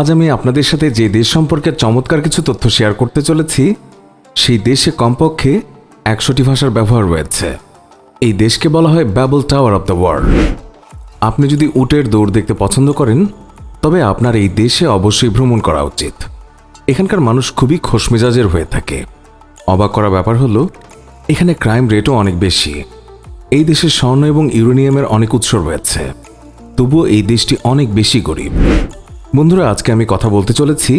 আজ আমি আপনাদের সাথে যে দেশ সম্পর্কে চমৎকার কিছু তথ্য শেয়ার করতে চলেছি, সেই দেশে কমপক্ষে একশোটি ভাষার ব্যবহার রয়েছে। এই দেশকে বলা হয় Babel tower of the world আপনি যদি উটের দৌড় দেখতে পছন্দ করেন, তবে আপনার এই দেশে অবশ্যই ভ্রমণ করা উচিত। এখানকার মানুষ খুবই খোশমেজাজের হয়ে থাকে। অবাক করা ব্যাপার হলো, এখানে ক্রাইম রেটও অনেক বেশি। এই দেশে স্বর্ণ এবং ইউরেনিয়ামের অনেক উৎস রয়েছে। তবুও এই দেশটি অনেক বেশি গরিব। বন্ধুরা, আজকে আমি কথা বলতে চলেছি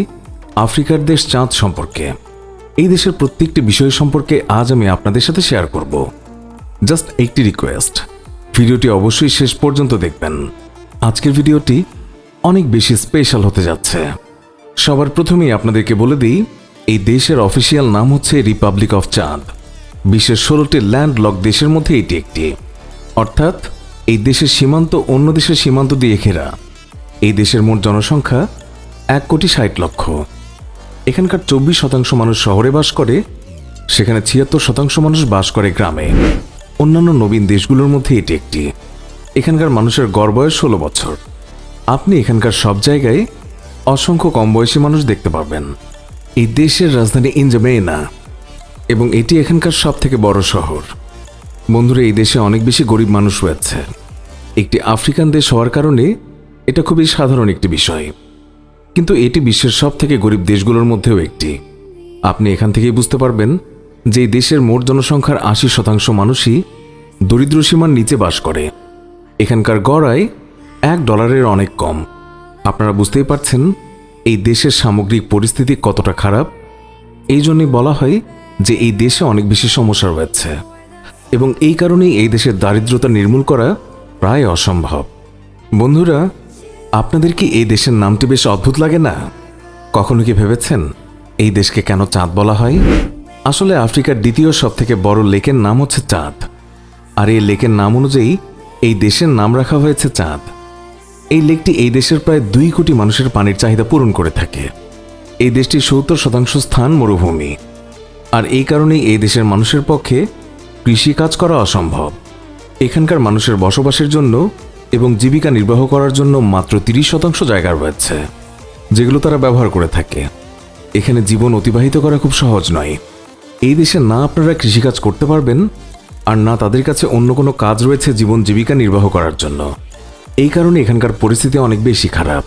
আফ্রিকার দেশ চাঁদ সম্পর্কে। এই দেশের প্রত্যেকটি বিষয় সম্পর্কে আজ আমি আপনাদের সাথে শেয়ার করব। জাস্ট একটি রিকোয়েস্ট ভিডিওটি অবশ্যই শেষ পর্যন্ত দেখবেন। আজকের ভিডিওটি অনেক বেশি স্পেশাল হতে যাচ্ছে। সবার প্রথমেই আপনাদেরকে বলে দিই, এই দেশের অফিসিয়াল নাম হচ্ছে রিপাবলিক অফ চাঁদ বিশ্বের ষোলোটি ল্যান্ড লক দেশের মধ্যে এটি একটি। অর্থাৎ, এই দেশের সীমান্ত অন্য দেশের সীমান্ত দিয়ে ঘেরা। এই দেশের মোট জনসংখ্যা এক কোটি ষাট লক্ষ। এখানকার চব্বিশ শতাংশ মানুষ শহরে বাস করে, সেখানে ছিয়াত্তর শতাংশ মানুষ বাস করে গ্রামে। অন্যান্য নবীন দেশগুলোর মধ্যে এটি একটি। এখানকার মানুষের গড় বয়স ষোলো বছর। আপনি এখানকার সব জায়গায় অসংখ্য কম বয়সী মানুষ দেখতে পাবেন এই দেশের রাজধানী ইনজামেনা এবং এটি এখানকার সব থেকে বড় শহর। বন্ধুরা, এই দেশে অনেক বেশি গরিব মানুষ রয়েছে। একটি আফ্রিকান দেশ হওয়ার কারণে এটা খুবই সাধারণ একটি বিষয়। কিন্তু এটি বিশ্বের সব থেকে গরিব দেশগুলোর মধ্যেও একটি। আপনি এখান থেকেই বুঝতে পারবেন যে দেশের মোট জনসংখ্যার আশি শতাংশ মানুষই দরিদ্র সীমার নিচে বাস করে। এখানকার গড় আয় এক ডলারের অনেক কম। আপনারা বুঝতেই পারছেন এই দেশের সামগ্রিক পরিস্থিতি কতটা খারাপ। এই জন্যই বলা হয় যে এই দেশে অনেক বেশি সমস্যা রয়েছে। এবং এই কারণেই এই দেশের দারিদ্রতা নির্মূল করা প্রায় অসম্ভব। বন্ধুরা আপনাদের কি এই দেশের নামটি বেশ অদ্ভুত লাগে না? কখনো কি ভেবেছেন এই দেশকে কেন চাঁদ বলা হয়? আসলে আফ্রিকার দ্বিতীয় সব থেকে বড় লেকের নাম হচ্ছে চাঁদ। আর এই লেকের নাম অনুযায়ী এই দেশের নাম রাখা হয়েছে চাঁদ। এই লেকটি এই দেশের প্রায় দুই কোটি মানুষের পানির চাহিদা পূরণ করে থাকে। এই দেশটির সত্তর শতাংশ স্থান মরুভূমি। আর এই কারণেই এই দেশের মানুষের পক্ষে কৃষি কাজ করা অসম্ভব। এখানকার মানুষের বসবাসের জন্য এবং জীবিকা নির্বাহ করার জন্য মাত্র তিরিশ শতাংশ জায়গা রয়েছে, যেগুলো তারা ব্যবহার করে থাকে। এখানে জীবন অতিবাহিত করা খুব সহজ নয়। এই দেশে না আপনারা কৃষিকাজ করতে পারবেন, আর না তাদের কাছে অন্য কোনো কাজ রয়েছে জীবন জীবিকা নির্বাহ করার জন্য। এই কারণে এখানকার পরিস্থিতি অনেক বেশি খারাপ।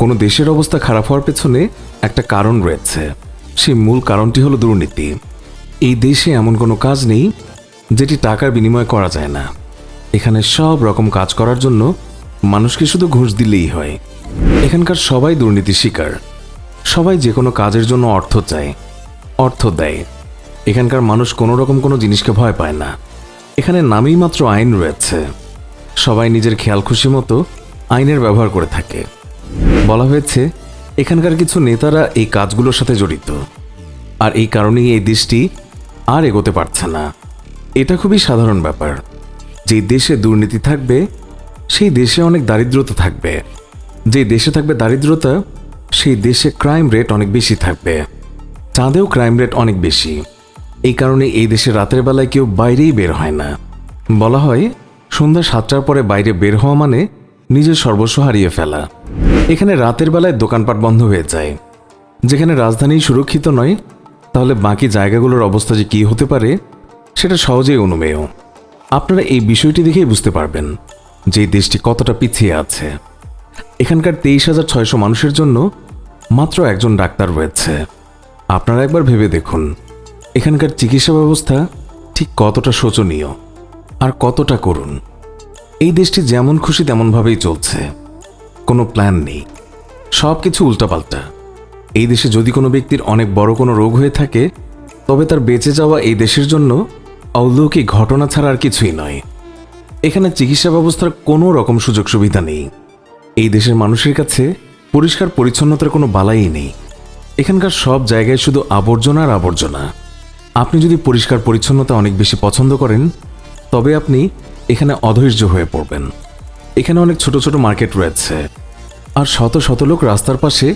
কোনো দেশের অবস্থা খারাপ হওয়ার পেছনে একটা কারণ রয়েছে। সেই মূল কারণটি হলো দুর্নীতি। এই দেশে এমন কোনো কাজ নেই, যেটি টাকার বিনিময়ে করা যায় না। এখানে সব রকম কাজ করার জন্য মানুষকে শুধু ঘুষ দিলেই হয়। এখানকার সবাই দুর্নীতির শিকার। সবাই যে কোনো কাজের জন্য অর্থ চায়, অর্থ দেয়। এখানকার মানুষ কোনো রকম কোনো জিনিসকে ভয় পায় না। এখানে নামেই মাত্র আইন রয়েছে। সবাই নিজের খেয়াল খুশি মতো আইনের ব্যবহার করে থাকে। বলা হয়েছে, এখানকার কিছু নেতারা এই কাজগুলোর সাথে জড়িত। আর এই কারণেই এই দেশটি আর এগোতে পারছে না। এটা খুবই সাধারণ ব্যাপার। যে দেশে দুর্নীতি থাকবে, সেই দেশে অনেক দারিদ্রতা থাকবে। যে দেশে থাকবে দারিদ্রতা, সেই দেশে ক্রাইম রেট অনেক বেশি থাকবে। চাঁদেও ক্রাইম রেট অনেক বেশি। এই কারণে এই দেশে রাতের বেলায় কেউ বাইরেই বের হয় না। বলা হয়, সন্ধ্যা সাতটার পরে বাইরে বের হওয়া মানে নিজের সর্বস্ব হারিয়ে ফেলা। এখানে রাতের বেলায় দোকানপাট বন্ধ হয়ে যায়। যেখানে রাজধানী সুরক্ষিত নয়, তাহলে বাকি জায়গাগুলোর অবস্থা যে কী হতে পারে, সেটা সহজেই অনুমেয়। আপনারা এই বিষয়টি দেখেই বুঝতে পারবেন যে দেশটি কতটা পিছিয়ে আছে। এখানকার তেইশ হাজার ছয়শো মানুষের জন্য মাত্র একজন ডাক্তার রয়েছে। আপনারা একবার ভেবে দেখুন, এখানকার চিকিৎসা ব্যবস্থা ঠিক কতটা শোচনীয় আর কতটা করুন এই দেশটি যেমন খুশি তেমনভাবেই চলছে। কোনো প্ল্যান নেই। সব কিছু উল্টাপাল্টা। এই দেশে যদি কোনো ব্যক্তির অনেক বড় কোনো রোগ হয়ে থাকে, তবে তার বেঁচে যাওয়া এই দেশের জন্য অলৌকিক ঘটনা ছাড়া আর কিছুই নয়। এখানে চিকিৎসা ব্যবস্থার কোনো রকম সুযোগ সুবিধা নেই। এই দেশের মানুষের কাছে পরিষ্কার পরিচ্ছন্নতার কোনো বালাই নেই। এখানকার সব জায়গায় শুধু আবর্জনা আর আবর্জনা। আপনি যদি পরিষ্কার পরিচ্ছন্নতা অনেক বেশি পছন্দ করেন, তবে আপনি এখানে অধৈর্য হয়ে পড়বেন। এখানে অনেক ছোট ছোট মার্কেট রয়েছে। আর শত শত লোক রাস্তার পাশে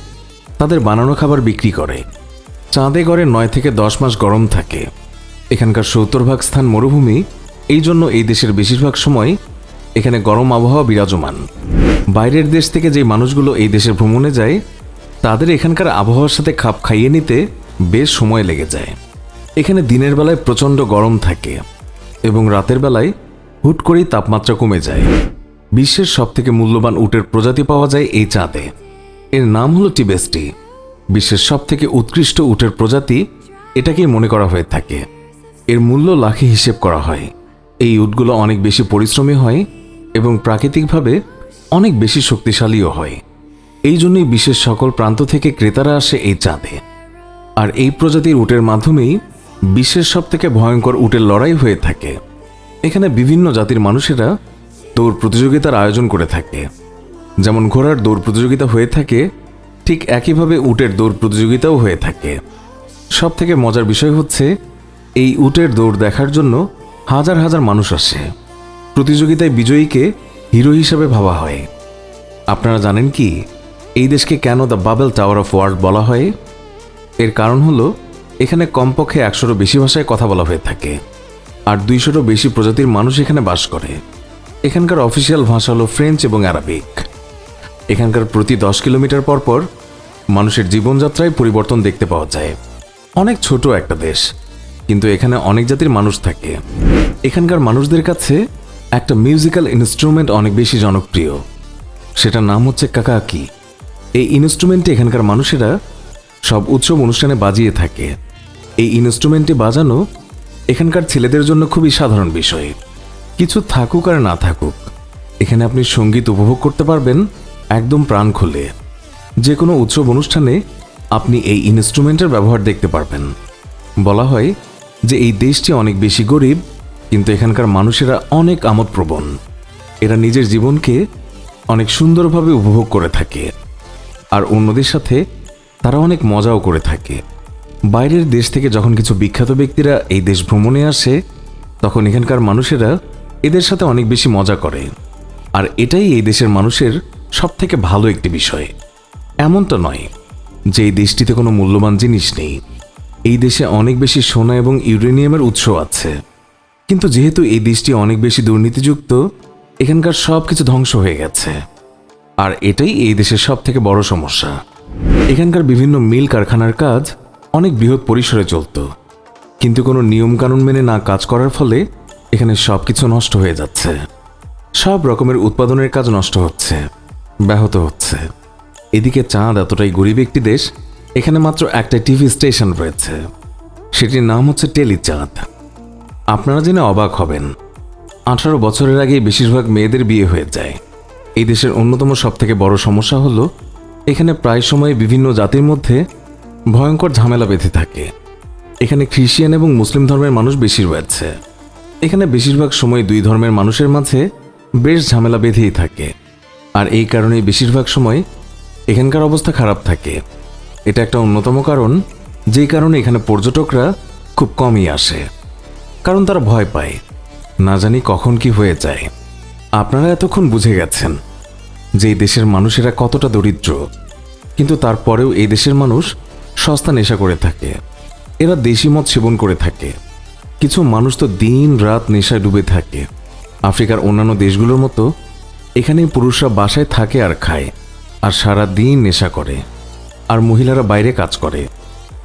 তাদের বানানো খাবার বিক্রি করে। চাঁদে গড়ে নয় থেকে দশ মাস গরম থাকে। এখানকার সত্তর ভাগ স্থান মরুভূমি, এই জন্য এই দেশের বেশিরভাগ সময় এখানে গরম আবহাওয়া বিরাজমান। বাইরের দেশ থেকে যে মানুষগুলো এই দেশে ভ্রমণে যায়, তাদের এখানকার আবহাওয়ার সাথে খাপ খাইয়ে নিতে বেশ সময় লেগে যায়। এখানে দিনের বেলায় প্রচণ্ড গরম থাকে এবং রাতের বেলায় হুট করেই তাপমাত্রা কমে যায়। বিশ্বের সবথেকে মূল্যবান উটের প্রজাতি পাওয়া যায় এই চাঁদে। এর নাম হলো টিবেস্টি। বিশ্বের সবথেকে উৎকৃষ্ট উটের প্রজাতি এটাকেই মনে করা হয়ে থাকে। এর মূল্য লাখে হিসেব করা হয়। এই উটগুলো অনেক বেশি পরিশ্রমী হয় এবং প্রাকৃতিকভাবে অনেক বেশি শক্তিশালীও হয়। এই জন্যই বিশ্বের সকল প্রান্ত থেকে ক্রেতারা আসে এই চাঁদে। আর এই প্রজাতির উটের মাধ্যমেই বিশ্বের সব থেকে ভয়ঙ্কর উটের লড়াই হয়ে থাকে। এখানে বিভিন্ন জাতির মানুষেরা দৌড় প্রতিযোগিতার আয়োজন করে থাকে। যেমন ঘোড়ার দৌড় প্রতিযোগিতা হয়ে থাকে, ঠিক একইভাবে উটের দৌড় প্রতিযোগিতাও হয়ে থাকে। সব থেকে মজার বিষয় হচ্ছে এই উটের দৌড় দেখার জন্য হাজার হাজার মানুষ আসে। প্রতিযোগিতায় বিজয়ীকে হিরো হিসাবে ভাবা হয়। আপনারা জানেন কি, এই দেশকে কেন the Babel tower of world বলা হয়? এর কারণ হলো, এখানে কমপক্ষে একশোরও বেশি ভাষায় কথা বলা হয়ে থাকে, আর দুইশোরও বেশি প্রজাতির মানুষ এখানে বাস করে। এখানকার অফিসিয়াল ভাষা হলো ফ্রেঞ্চ এবং অ্যারাবিক এখানকার প্রতি দশ কিলোমিটার পর পর মানুষের জীবনযাত্রায় পরিবর্তন দেখতে পাওয়া যায়। অনেক ছোট একটা দেশ কিন্তু এখানে অনেক জাতির মানুষ থাকে। এখানকার মানুষদের কাছে একটা মিউজিক্যাল ইনস্ট্রুমেন্ট অনেক বেশি জনপ্রিয়। সেটার নাম হচ্ছে কাকাকি। এই ইনস্ট্রুমেন্টে এখানকার মানুষেরা সব উৎসব অনুষ্ঠানে বাজিয়ে থাকে। এই ইনস্ট্রুমেন্টে বাজানো এখানকার ছেলেদের জন্য খুবই সাধারণ বিষয়। কিছু থাকুক আর না থাকুক, এখানে আপনি সংগীত উপভোগ করতে পারবেন একদম প্রাণ খুলে। যে কোনো উৎসব অনুষ্ঠানে আপনি এই ইনস্ট্রুমেন্টের ব্যবহার দেখতে পারবেন। বলা হয় যে এই দেশটি অনেক বেশি গরিব, কিন্তু এখানকার মানুষেরা অনেক আমোদপ্রবণ। এরা নিজের জীবনকে অনেক সুন্দরভাবে উপভোগ করে থাকে। আর অন্যদের সাথে তারা অনেক মজাও করে থাকে। বাইরের দেশ থেকে যখন কিছু বিখ্যাত ব্যক্তিরা এই দেশ ভ্রমণে আসে, তখন এখানকার মানুষেরা এদের সাথে অনেক বেশি মজা করে। আর এটাই এই দেশের মানুষের সব থেকে ভালো একটি বিষয়। এমনটা নয় যে এই দেশটিতে কোনো মূল্যবান জিনিস নেই। এই দেশে অনেক বেশি সোনা এবং ইউরেনিয়ামের উৎস আছে। কিন্তু যেহেতু এই দেশটি অনেক বেশি দুর্নীতিযুক্ত, এখানকার সব কিছু ধ্বংস হয়ে গেছে। আর এটাই এই দেশের সব থেকে বড় সমস্যা। এখানকার বিভিন্ন মিল কারখানার কাজ অনেক বৃহৎ পরিসরে চলত। কিন্তু কোনো নিয়মকানুন মেনে না কাজ করার ফলে এখানে সব কিছু নষ্ট হয়ে যাচ্ছে। সব রকমের উৎপাদনের কাজ নষ্ট হচ্ছে, ব্যাহত হচ্ছে। এদিকে চাঁদ এতটাই গরিব একটি দেশ এখানে মাত্র একটা টিভি স্টেশন রয়েছে। সেটির নাম হচ্ছে টেলিচাঁদ। আপনারা জেনে অবাক হবেন, আঠারো বছরের আগে বেশিরভাগ মেয়েদের বিয়ে হয়ে যায়। এই দেশের অন্যতম সবথেকে বড় সমস্যা হলো, এখানে প্রায় সময় বিভিন্ন জাতির মধ্যে ভয়ঙ্কর ঝামেলা বেঁধে থাকে। এখানে খ্রিস্টিয়ান এবং মুসলিম ধর্মের মানুষ বেশি রয়েছে। এখানে বেশিরভাগ সময় দুই ধর্মের মানুষের মাঝে বেশ ঝামেলা বেঁধেই থাকে। আর এই কারণেই বেশিরভাগ সময় এখানকার অবস্থা খারাপ থাকে। এটা একটা অন্যতম কারণ, যেই কারণে এখানে পর্যটকরা খুব কমই আসে। কারণ তারা ভয় পায়। না জানি কখন কি হয়ে যায়। আপনারা এতক্ষণ বুঝে গেছেন যে এই দেশের মানুষেরা কতটা দরিদ্র। কিন্তু তারপরেও এই দেশের মানুষ সস্তা নেশা করে থাকে। এরা দেশি মদ সেবন করে থাকে। কিছু মানুষ তো দিন রাত নেশায় ডুবে থাকে। আফ্রিকার অন্যান্য দেশগুলোর মতো এখানে পুরুষরা বাসায় থাকে আর খায়, আর সারা দিন নেশা করে। আর মহিলারা বাইরে কাজ করে।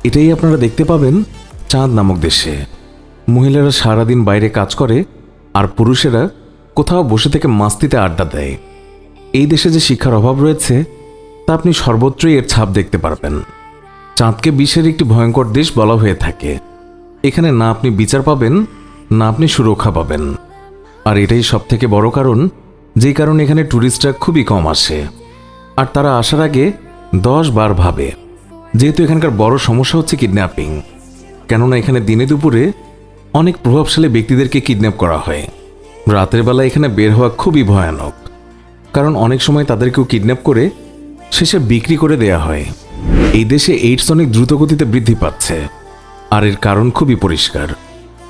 এটাই আপনারা দেখতে পাবেন চাঁদ নামক দেশে। মহিলারা সারাদিন বাইরে কাজ করে আর পুরুষেরা কোথাও বসে থেকে মাস্তিতে আড্ডা দেয়। এই দেশে যে শিক্ষার অভাব রয়েছে, তা আপনি সর্বত্রই এর ছাপ দেখতে পারবেন। চাঁদকে বিশ্বের একটি ভয়ঙ্কর দেশ বলা হয়ে থাকে। এখানে না আপনি বিচার পাবেন, না আপনি সুরক্ষা পাবেন। আর এটাই সব থেকে বড় কারণ যেই কারণে এখানে ট্যুরিস্টরা খুবই কম আসে। আর তারা আসার আগে দশ বার ভাবে। যেহেতু এখানকার বড় সমস্যা হচ্ছে কিডন্যাপিং কেননা এখানে দিনে দুপুরে অনেক প্রভাবশালী ব্যক্তিদেরকে কিডন্যাপ করা হয়। রাতের বেলা এখানে বের হওয়া খুবই ভয়ানক, কারণ অনেক সময় তাদেরকেও কিডন্যাপ করে শেষে বিক্রি করে দেয়া হয়। এই দেশে এইডস অনেক দ্রুতগতিতে বৃদ্ধি পাচ্ছে, আর এর কারণ খুবই পরিষ্কার।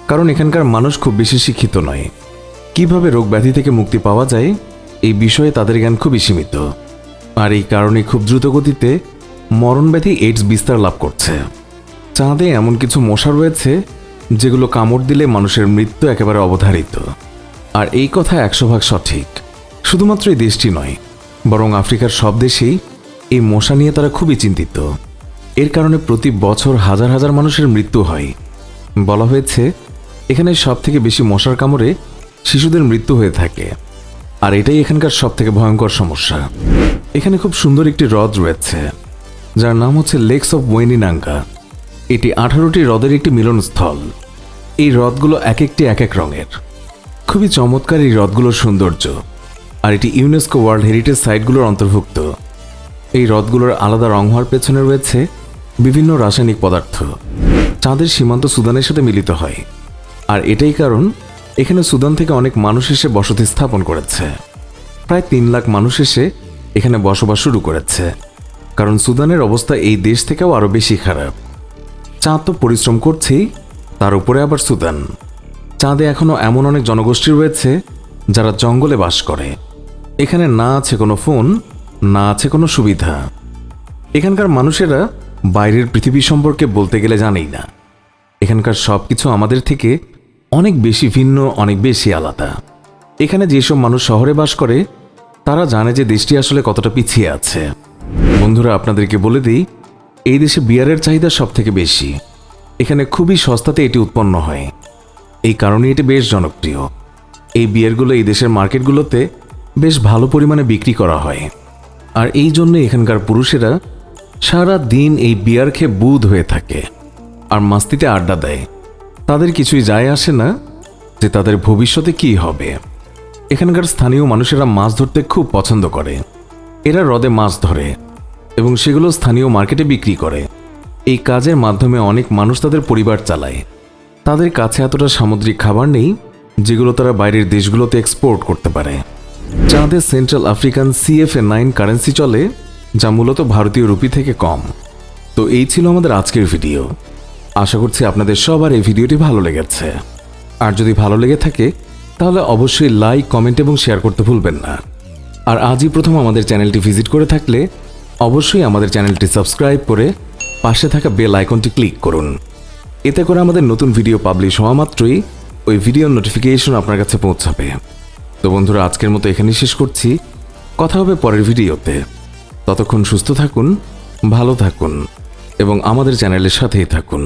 কারণ এখানকার মানুষ খুব বেশি শিক্ষিত নয়। কীভাবে রোগ ব্যাধি থেকে মুক্তি পাওয়া যায়, এই বিষয়ে তাদের জ্ঞান খুবই সীমিত। আর এই কারণে খুব দ্রুত গতিতে মরণ ব্যাধি এইডস বিস্তার লাভ করছে। চাঁদে এমন কিছু মশা রয়েছে যেগুলো কামড় দিলে মানুষের মৃত্যু একেবারে অবধারিত। আর এই কথা একশো ভাগ সঠিক। শুধুমাত্র এই দেশটি নয়, বরং আফ্রিকার সব দেশেই এই মশা নিয়ে তারা খুবই চিন্তিত। এর কারণে প্রতি বছর হাজার হাজার মানুষের মৃত্যু হয়। বলা হয়েছে, এখানে সব থেকে বেশি মশার কামড়ে শিশুদের মৃত্যু হয়ে থাকে। আর এটাই এখানকার সব থেকে ভয়ঙ্কর সমস্যা। এখানে খুব সুন্দর একটি হ্রদ রয়েছে, যার নাম হচ্ছে লেকস অফ ওয়েনিনাঙ্গা এটি আঠারোটি হ্রদের একটি মিলনস্থল। এই হ্রদগুলো এক একটি এক এক রঙের। খুবই চমৎকার এই হ্রদগুলোর সৌন্দর্য। আর এটি ইউনেস্কো ওয়ার্ল্ড হেরিটেজ সাইটগুলোর অন্তর্ভুক্ত। এই হ্রদগুলোর আলাদা রং হওয়ার পেছনে রয়েছে বিভিন্ন রাসায়নিক পদার্থ, চাঁদের সীমান্ত সুদানের সাথে মিলিত হয়। আর এটাই কারণ, এখানে সুদান থেকে অনেক মানুষ এসে বসতি স্থাপন করেছে। প্রায় তিন লাখ মানুষ এসে এখানে বসবাস শুরু করেছে। কারণ সুদানের অবস্থা এই দেশ থেকেও আরও বেশি খারাপ। চাঁদ তো পরিশ্রম করছেই, তার উপরে আবার সুদান। চাঁদে এখনও এমন অনেক জনগোষ্ঠী রয়েছে, যারা জঙ্গলে বাস করে। এখানে না আছে কোনো ফোন, না আছে কোনো সুবিধা। এখানকার মানুষেরা বাইরের পৃথিবী সম্পর্কে বলতে গেলে জানেই না। এখানকার সব কিছু আমাদের থেকে অনেক বেশি ভিন্ন, অনেক বেশি আলাদা। এখানে যেসব মানুষ শহরে বাস করে তারা জানে যে দেশটি আসলে কতটা পিছিয়ে আছে। বন্ধুরা, আপনাদেরকে বলে দিই, এই দেশে বিয়ারের চাহিদা সব থেকে বেশি। এখানে খুবই সস্তাতে এটি উৎপন্ন হয়। এই কারণে এটি বেশ জনপ্রিয়। এই বিয়ারগুলো এই দেশের মার্কেটগুলোতে বেশ ভালো পরিমাণে বিক্রি করা হয়। আর এই জন্য এখানকার পুরুষেরা সারা দিন এই বিয়ার খেয়ে বুধ হয়ে থাকে আর মাস্তিতে আড্ডা দেয়। তাদের কিছুই যায় আসে না যে তাদের ভবিষ্যতে কি হবে। এখানকার স্থানীয় মানুষেরা মাছ ধরতে খুব পছন্দ করে। এরা হ্রদে মাছ ধরে এবং সেগুলো স্থানীয় মার্কেটে বিক্রি করে। এই কাজের মাধ্যমে অনেক মানুষ তাদের পরিবার চালায়। তাদের কাছে এতটা সামুদ্রিক খাবার নেই, যেগুলো তারা বাইরের দেশগুলোতে এক্সপোর্ট করতে পারে। চাঁদে সেন্ট্রাল আফ্রিকান সিএফএ নাইন কারেন্সি চলে, যা মূলত ভারতীয় রুপি থেকে কম। তো এই ছিল আমাদের আজকের ভিডিও। আশা করছি আপনাদের সবার এই ভিডিওটি ভালো লেগেছে। আর যদি ভালো লেগে থাকে তাহলে অবশ্যই লাইক কমেন্ট এবং শেয়ার করতে ভুলবেন না। আর আজই প্রথম আমাদের চ্যানেলটি ভিজিট করে থাকলে অবশ্যই আমাদের চ্যানেলটি সাবস্ক্রাইব করে পাশে থাকা বেল আইকনটি ক্লিক করুন। এতে করে আমাদের নতুন ভিডিও পাবলিশ হওয়া মাত্রই ওই ভিডিওর নোটিফিকেশন আপনার কাছে পৌঁছাবে। তো বন্ধুরা, আজকের মতো এখানেই শেষ করছি। কথা হবে পরের ভিডিওতে ততক্ষণ সুস্থ থাকুন, ভালো থাকুন এবং আমাদের চ্যানেলের সাথেই থাকুন।